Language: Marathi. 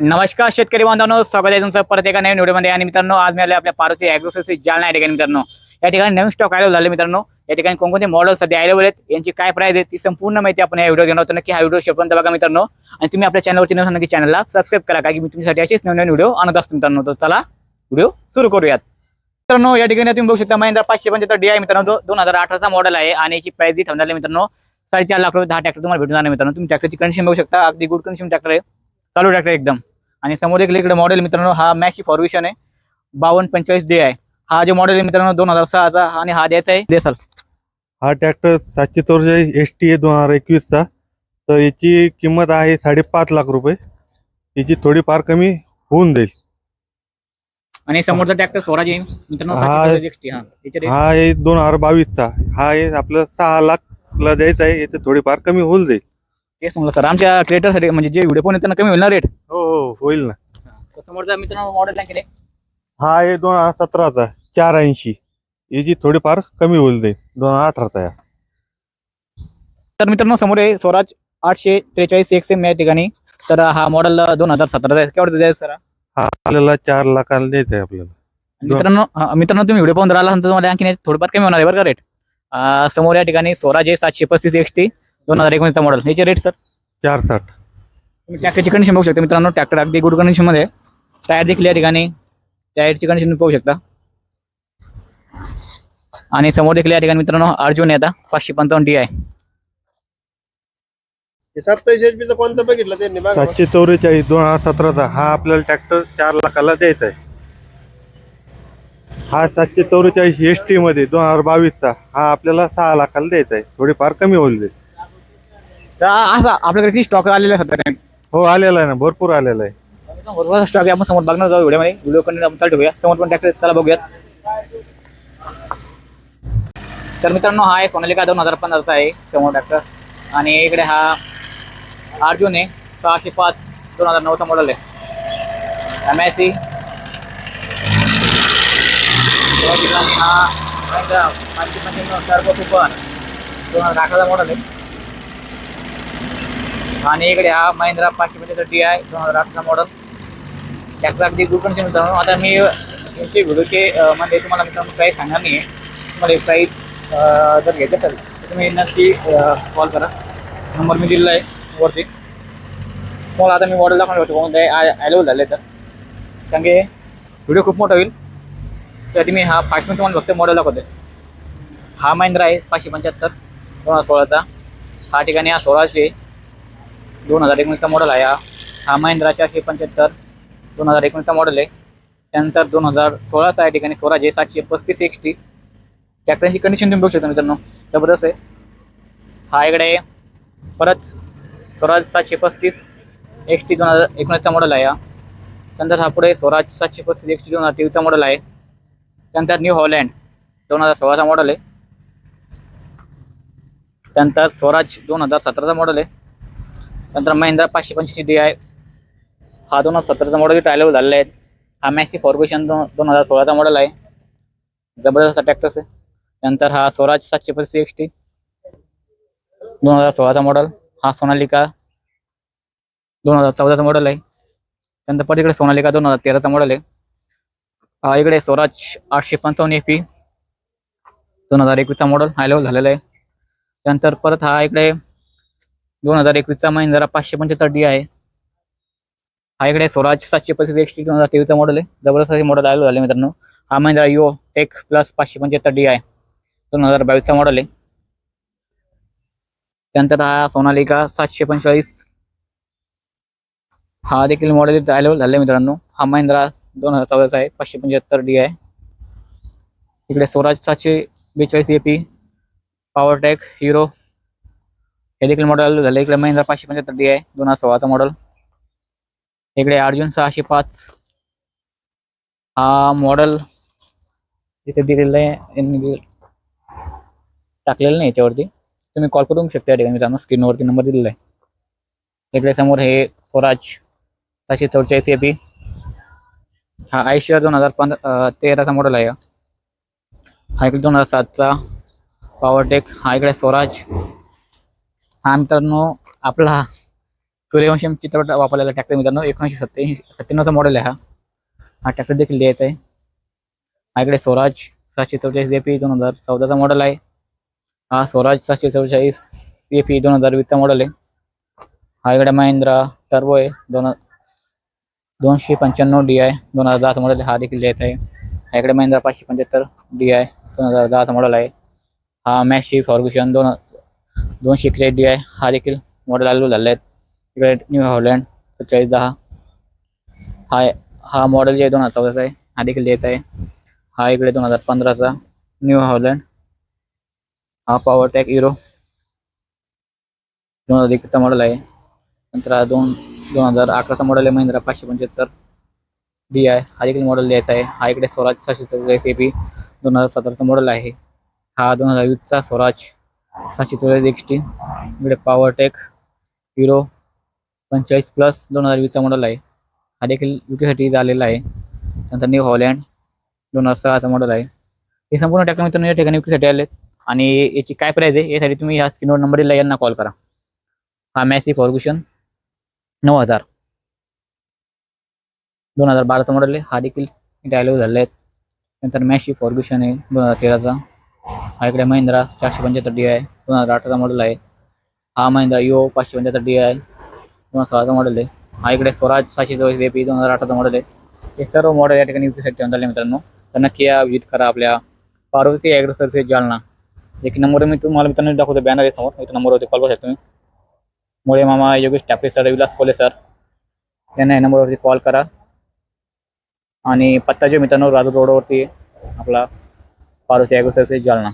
नमस्कार शेतकरी बांधवांनो स्वागत आहे तुमचं परत एका नवीन व्हिडिओमध्ये. आणि मित्रांनो आज मी आले आपल्या पार्वती अॅग्रोसेस जालना या ठिकाणी मित्रांनो. या ठिकाणी नवीन स्टॉक आलेला झाले मित्रांनो. या ठिकाणी कोणकोणते मॉडेल सध्या अवेलेबल आहेत यांची काय प्राईस आहे ती संपूर्ण माहिती आपण या व्हिडिओ घेणार होतो नक्की हा व्हिडिओ शेवटपर्यंत बघा मित्रांनो. आणि तुम्ही आपल्या चॅनलवरती नव्हता नक्की चॅनलला सबस्क्राईब करा कारण की मी तुमच्यासाठी असेच नवीन नवीन व्हिडिओ आणत असतो मित्रांनो. तर चला व्हिडिओ सुरू करूयात. मित्रांनो या ठिकाणी तुम्ही बघू शकता महिंद्रा पाचशे पंच्याहत्तर डी आहे मित्रांनो दोन हजार अठराचा मॉडेल आहे आणि याची प्राईस जी ठेवणार आहे मित्रांनो साडेचार लाख रुपये दहा ट्रॅक्टर तुम्हाला भेटून जाणार मित्रांनो. तुम्ही ट्रॅक्टरची कंडिशन बघू शकता अगदी गुड कंडिशन ट्रॅक्टर आहे. चालू ट्रॅक्टर एकदम. आणि समोर एक इकडे मॉडेल मित्रांनो हा मॅक्सी फॉर्व्हिशन आहे. बावन्न पंचेचाळीस डे आहे. हा जो मॉडेल आहे मित्रांनो दोन हजार सहाचा आणि हा द्यायचा आहे. देसाल. हा ट्रॅक्टर सातशे चौवेचाळीस एस टी आहे दोन हजार एकवीसचा. तर याची किंमत आहे साडेपाच लाख रुपये. याची थोडीफार कमी होऊन जाईल. आणि समोरचा ट्रॅक्टर स्वराज आहे. मित्रांनो हा. 760 XT, हा. याचे rate- हा आहे दोन हजार बावीसचा. हा आहे आपलं सहा लाखला द्यायचा आहे. याची थोडीफार कमी होऊन जाईल. तेच म्हणलं सर आमच्या क्रिएटरसाठी म्हणजे जे व्हिडिओ पण त्यांना कमी होईल ना रेट हो हो होईल ना. समोरचा मित्रांनो मॉडेल काय केले. हा आहे दोन हजार सतराचा चार ऐंशी. याची थोडीफार कमी होईल जाईल दोन हजार अठराचा आहे. तर मित्रांनो समोर आहे स्वराज आठशे त्रेचाळीस एक्स एम या ठिकाणी. तर हा मॉडेल दोन हजार सतराचा आहे. केवढा द्यायचा सर हा आपल्याला चार लाखाला द्यायचा आहे आपल्याला. मित्रांनो हा, मित्रांनो तुम्ही व्हिडिओ पाहून राहिला तर तुम्हाला आणखी थोडंफार कमी होणार आहे बरं का रेट समोर या ठिकाणी स्वराज आहे सातशे पस्तीस एक्स टी दोन हजार एकोणीसचा मॉडेल याचे रेट सर चार साठ तुम्ही ट्रॅक्टरची कंडिशन बघू शकता मित्रांनो. ट्रॅक्टर अगदी गुड कंडिशनमध्ये आहे. टायर देखील या ठिकाणी टायरची कंडिशन पाहू शकता. आणि समोर देखील या ठिकाणी मित्रांनो अर्जुन आता. पाचशे पंचावन्न डी आहे सत्तावीस एच चा कोणता बघितलं त्यांनी? बघा. सातशे चौवेचाळीस दोन हजार सतराचा. हा आपल्याला ट्रॅक्टर चार लाखाला द्यायचा आहे. हा सातशे चौवेचाळीस एस टी मध्ये दोन हजार बावीसचा हा आपल्याला सहा लाखाला द्यायचा आहे. थोडीफार कमी होईल जाईल. तर असा आपल्याकडे किती स्टॉक आलेला आहे सध्या हो आलेला आहे ना भरपूर आलेला आहे बरोबर स्टॉक आहे आपण समोर बघणार जाऊ व्हिडिओमध्ये व्हिडिओ कंटिन्यू आपण ठेवूया समोर पण ट्रॅक्टर चला बघूयात तर मित्रांनो हा आहे सोनालिका दोन हजार पंधराचा आहे समोर ट्रॅक्टर आणि इकडे हा अर्जुन आहे सहाशे पाच दोन हजार नऊचा मॉडेल आहे एम आय सी हा पाचशे पंच्याण्णव टर्बो सुपर दोन हजार अठराचा मॉडेल आहे आणि इकडे हा महिंद्रा पाचशे पंच्याहत्तर डी आय दोन हजार अठरा मॉडेल ट्रॅक्टर अगदी गुड कंडिशन मित्रांनो आता मी तुमचे व्हिडिओचे म्हणजे तुम्हाला मित्रांनो प्राईस सांगणार नाही आहे तुम्हाला प्राईस जर घ्यायचं असेल तर तुम्ही नक्की कॉल करा. नंबर मी दिलेला आहे वरती. तुम्हाला आता मी मॉडेल दाखवणार होतो. कोणतं अवेलेबल झाले तर. कारण की व्हिडिओ खूप मोठा होईल. त्यासाठी मी हा फास्ट तुम्हाला फक्त मॉडेल दाखवते हा महिंद्रा आहे पाचशे पंच्याहत्तर दोन हजार सोळाचा. हा ठिकाणी हा सोळाचे दोन हजार एकोणीसचा मॉडेल आहे हा. हा महिंद्रा चारशे पंच्याहत्तर दोन हजार एकोणीसचा मॉडेल आहे. त्यानंतर दोन हजार सोळाचा या ठिकाणी स्वराज आहे सातशे पस्तीस एक्स टी ट्रॅक्टरची कंडिशन तुम्ही बघू शकता मित्रांनो. जबरदस्त आहे. हा इकडे आहे. परत स्वराज सातशे पस्तीस एक्स टी दोन हजार एकोणीसचा मॉडेल आहे हा. त्यानंतर हा पुढे स्वराज सातशे पस्तीस एक्स टी दोन हजार तेवीसचा मॉडेल आहे. त्यानंतर न्यू हॉलँड दोन हजार सोळाचा मॉडेल आहे. त्यानंतर स्वराज दोन हजार सतराचा मॉडेल आहे. नंतर महिंद्रा पाचशे पंचवीस डी आहे हा दोन हजार सतराचा मॉडेल ट्रायलवर झालेला आहे. हा मॅक्सी फॉर्ग्युशन दोन दोन हजार सोळाचा मॉडेल आहे. जबरदस्त ट्रॅक्टर्स आहे. नंतर हा स्वराज सातशे पस्तीस एक्स टी दोन हजार सोळाचा मॉडेल हा सोनालिका दोन हजार चौदाचा मॉडेल आहे. त्यानंतर परत इकडे सोनालिका दोन हजार तेराचा मॉडेल आहे. हा इकडे स्वराज आठशे पंचावन्न एफ पी दोन हजार एकवीसचा मॉडेल हायलेवल झालेला आहे. त्यानंतर परत हा इकडे दोन हजार एकवीसचा महिंद्रा पाचशे पंच्याहत्तर डी आहे. हा इकडे स्वराज सातशे पस्तीस एक्स दोन हजार तेवीसचा मॉडेल आहे. जबरदस्त हे मॉडेल आलेलं झाले मित्रांनो. हा महिंद्रा यो टेक प्लस पाचशे पंच्याहत्तर डी आहे. दोन हजार बावीसचा मॉडेल आहे. त्यानंतर हा सोनालिका सातशे पंचेचाळीस. हा देखील मॉडेल अवेलेबल झाले मित्रांनो. हा महिंद्रा दोन हजार चौदाचा आहे. पाचशे पंच्याहत्तर डी आहे. इकडे स्वराज सातशे बेचाळीस ए पी पॉवरटेक हिरो हे देखील मॉडेल झालं. इकडे महिंद्रा पाचशे पंच्याहत्तर डी आहे. दोन हजार सोळाचा मॉडेल इकडे अर्जुन सहाशे पाच. हा मॉडेल इथे दिलेला आहे. टाकलेलं नाही याच्यावरती. तुम्ही कॉल करू शकता या ठिकाणी मित्रांनो. स्क्रीनवरती नंबर दिलेला आहे. इकडे समोर हे स्वराज सहाशे चौचाळीस ए पी हा आयशियर दोन हजार पंधरा तेराचा मॉडेल आहे. हा इकडे दोन हजार सातचा. पॉवरटेक हा इकडे स्वराज. हा मित्रांनो आपला सूर्यवंशम चित्रपट वापरलेला ट्रॅक्टर मित्रांनो एकोणीसशे सत्त्याऐंशी सत्त्याण्णवचा मॉडेल आहे हा. हा ट्रॅक्टर देखील लिहायचा आहे. माझ्याकडे इकडे स्वराज सातशे चौवेचाळीस ए पी दोन हजार चौदाचा मॉडेल आहे. हा स्वराज सातशे चौवेचाळीस ए पी दोन हजार वीसचा मॉडेल आहे. हा इकडे महिंद्रा टर्बो आहे. दोन दोनशे पंच्याण्णव डी आय दोन हजार दहाचा मॉडेल हा देखील लिहायचा आहे. हा इकडे महिंद्रा पाचशे पंच्याहत्तर डी आय दोन हजार दहाचा मॉडेल आहे. हा मॅशी फॉर्ग्युशन दोन दोनशे एक्केचाळीस डी आय. हा देखील मॉडेल चालू झाला आहे इकडे न्यू हॉलँड सत्तेचाळीस दहा. हा हा मॉडेल जे आहे दोन हजार चौदाचा आहे. हा देखील देत आहे. हा इकडे दोन हजार पंधराचा. न्यू हॉलँड हा पॉवर टॅक हिरो दोन हजार एकचा मॉडेल आहे. नंतर हा दोन दोन हजार अकराचा मॉडेल आहे. महिंद्रा पाचशे पंच्याहत्तर. D I. हा देखील मॉडेल द्यायचा आहे. हा इकडे स्वराज सहाशे सत्तेचाळीस ए पी दोन हजार सतराचा मॉडेल आहे. हा दोन हजार वीसचा स्वराज. सहाशे चौवेचाळीस एक्स इकडे पॉवरटेक हिरो पंचेचाळीस प्लस दोन हजार वीसचा मॉडेल आहे. हा देखील विक्रीसाठी आलेला आहे. नंतर न्यू हॉलँड दोन हजार सहाचा मॉडेल आहे. हे संपूर्ण टॅक्टर मित्रांनो या ठिकाणी विक्रीसाठी आलेत. आणि याची काय प्राईज आहे यासाठी तुम्ही ह्या स्क्रीनवर नंबर दिला यांना कॉल करा. हा मॅसी फॉर्ग्युशन नऊ हजार. दोन हजार बाराचा मॉडेल आहे. हा देखील डायलॉग झालेला आहे. आहेत नंतर मॅसी फॉर्ग्युशन आहे दोन हजार तेराचा. हा इकडे महिंद्रा चारशे पंच्याहत्तर डी आहे दोन हजार अठराचा मॉडेल आहे. हा महिंद्रा यो पाचशे पंच्याहत्तर डी आहे दोन हजार सोळाचा मॉडेल आहे. हा इकडे स्वराज सहाशे चौवीस ए पी दोन हजार अठराचा मॉडेल आहे. हे सर्व मॉडेल या ठिकाणी विकत ठेवून झाले मित्रांनो. तर नक्की या विजिट करा आपल्या पार्वती ॲग्रो सर्व्हिस जालना. एक नंबर मी तुम्हाला मित्रांनो दाखवतो बॅनर आहे समोर. इथं नंबरवरती कॉल बसा तुम्ही. मुळे मामा योगेश टापरे सर विलास कोले सर यांना या नंबरवरती कॉल करा. आणि पत्ता जो मित्रांनो राजू रोडवरती आहे आपला पार्वती ॲग्रो सर्व्हिस जालना.